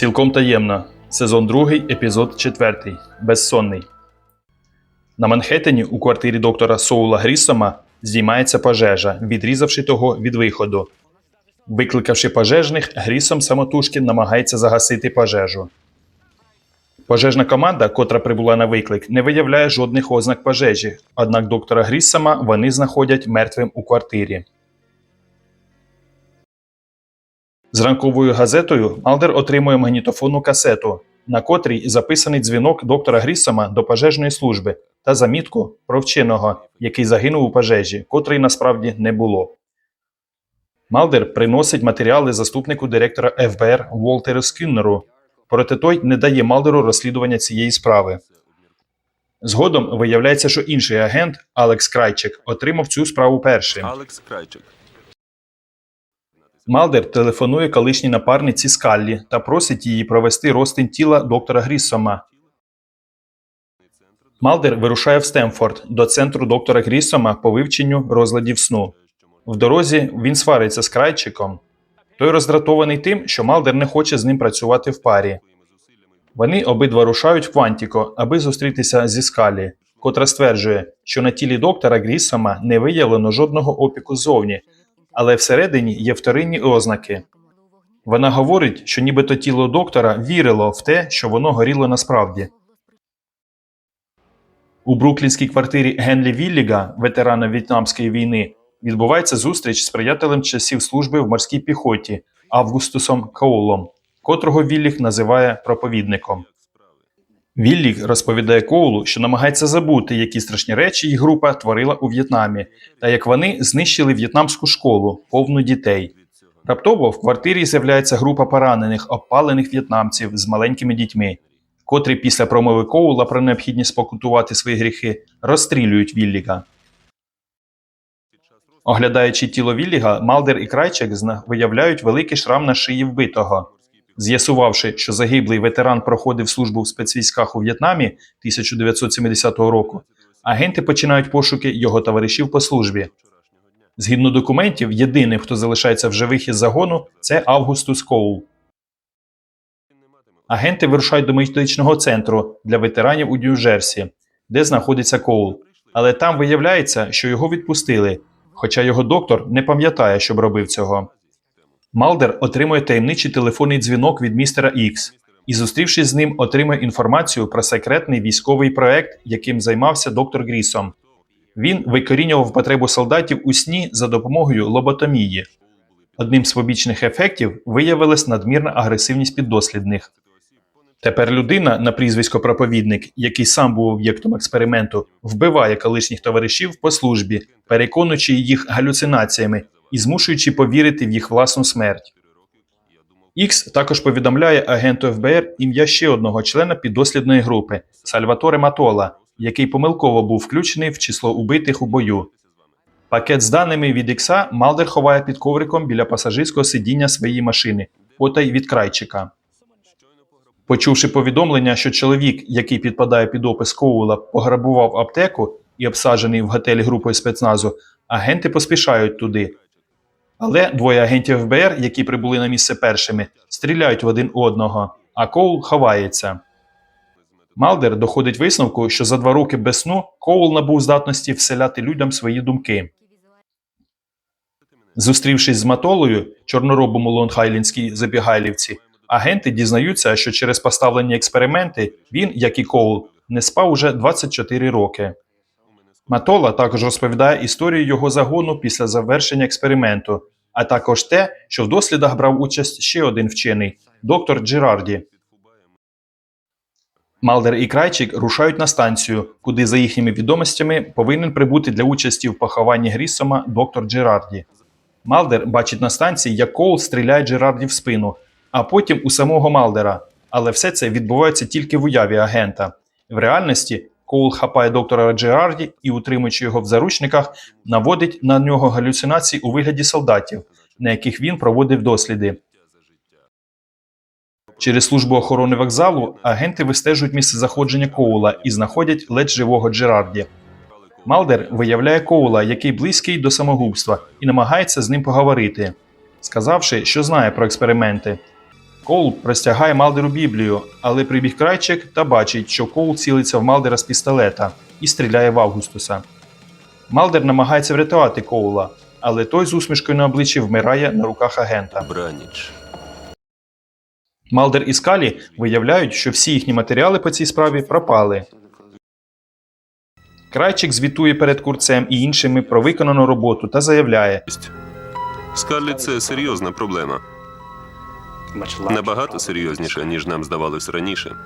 Цілком таємно. Сезон 2, епізод 4. Безсонний. На Манхеттені у квартирі доктора Соула Гріссома здіймається пожежа, відрізавши того від виходу. Викликавши пожежних, Грісом самотужки намагається загасити пожежу. Пожежна команда, котра прибула на виклик, не виявляє жодних ознак пожежі, однак доктора Гріссома вони знаходять мертвим у квартирі. З ранковою газетою Малдер отримує магнітофонну касету, на котрій записаний дзвінок доктора Гріссома до пожежної служби та замітку про вченого, який загинув у пожежі, котрої насправді не було. Малдер приносить матеріали заступнику директора ФБР Волтеру Скіннеру, проте той не дає Малдеру розслідування цієї справи. Згодом виявляється, що інший агент Алекс Крайчик отримав цю справу першим. Алекс Крайчик. Малдер телефонує колишній напарниці Скаллі та просить її провести розтин тіла доктора Гріссома. Малдер вирушає в Стемфорд до центру доктора Гріссома по вивченню розладів сну. В дорозі він свариться з крайчиком. Той роздратований тим, що Малдер не хоче з ним працювати в парі. Вони обидва рушають в Квантіко, аби зустрітися зі Скалі, котра стверджує, що на тілі доктора Гріссома не виявлено жодного опіку ззовні, але всередині є вторинні ознаки. Вона говорить, що нібито тіло доктора вірило в те, що воно горіло насправді. У бруклінській квартирі Генлі Вілліга, ветерана В'єтнамської війни, відбувається зустріч з приятелем часів служби в морській піхоті Августусом Коулом, котрого Вілліг називає проповідником. Вілліг розповідає Коулу, що намагається забути, які страшні речі їх група творила у В'єтнамі, та як вони знищили в'єтнамську школу, повну дітей. Раптово в квартирі з'являється група поранених, обпалених в'єтнамців з маленькими дітьми, котрі після промови Коула про необхідність спокутувати свої гріхи розстрілюють Вілліга. Оглядаючи тіло Вілліга, Малдер і Крайчик виявляють великий шрам на шиї вбитого. З'ясувавши, що загиблий ветеран проходив службу в спецвійськах у В'єтнамі 1970 року, агенти починають пошуки його товаришів по службі. Згідно документів, єдиним, хто залишається в живих із загону, це Августус Коул. Агенти вирушають до медичного центру для ветеранів у Нью-Джерсі, де знаходиться Коул. Але там виявляється, що його відпустили, хоча його доктор не пам'ятає, щоб робив цього. Малдер отримує таємничий телефонний дзвінок від містера Ікс і, зустрівшись з ним, отримує інформацію про секретний військовий проект, яким займався доктор Грісом. Він викорінював потребу солдатів у сні за допомогою лоботомії. Одним з побічних ефектів виявилась надмірна агресивність піддослідних. Тепер людина на прізвисько проповідник, який сам був об'єктом експерименту, вбиває колишніх товаришів по службі, переконуючи їх галюцинаціями і змушуючи повірити в їх власну смерть. Ікс також повідомляє агенту ФБР ім'я ще одного члена піддослідної групи Сальваторе Матола, який помилково був включений в число убитих у бою. Пакет з даними від Ікса Малдер ховає під ковриком біля пасажирського сидіння своєї машини, потай від крайчика. Почувши повідомлення, що чоловік, який підпадає під опис Коула, пограбував аптеку і обсаджений в готелі групою спецназу, агенти поспішають туди. Але двоє агентів ФБР, які прибули на місце першими, стріляють в один одного, а Коул ховається. Малдер доходить висновку, що за два роки без сну Коул набув здатності вселяти людям свої думки. Зустрівшись з Матолою, чорноробом у Лонгхайлендській забігайлівці, агенти дізнаються, що через поставлені експерименти він, як і Коул, не спав уже 24 роки. Матола також розповідає історію його загону після завершення експерименту, а також те, що в дослідах брав участь ще один вчений доктор Джерарді. Малдер і Крайчик рушають на станцію, куди, за їхніми відомостями, повинен прибути для участі в похованні Грісома доктор Джерарді. Малдер бачить на станції, як Коул стріляє Джерарді в спину, а потім у самого Малдера. Але все це відбувається тільки в уяві агента. В реальності Коул хапає доктора Джерарді і, утримуючи його в заручниках, наводить на нього галюцинації у вигляді солдатів, на яких він проводив досліди. Через службу охорони вокзалу агенти вистежують місце заходження Коула і знаходять ледь живого Джерарді. Малдер виявляє Коула, який близький до самогубства, і намагається з ним поговорити, сказавши, що знає про експерименти. Коул простягає Малдеру Біблію, але прибіг крайчик та бачить, що Коул цілиться в Малдера з пістолета і стріляє в Августуса. Малдер намагається врятувати Коула, але той з усмішкою на обличчі вмирає на руках агента. Браніч. Малдер і Скалі виявляють, що всі їхні матеріали по цій справі пропали. Крайчик звітує перед курцем і іншими про виконану роботу та заявляє: Скарлі це серйозна проблема. Набагато серйозніша, ніж нам здавалось раніше.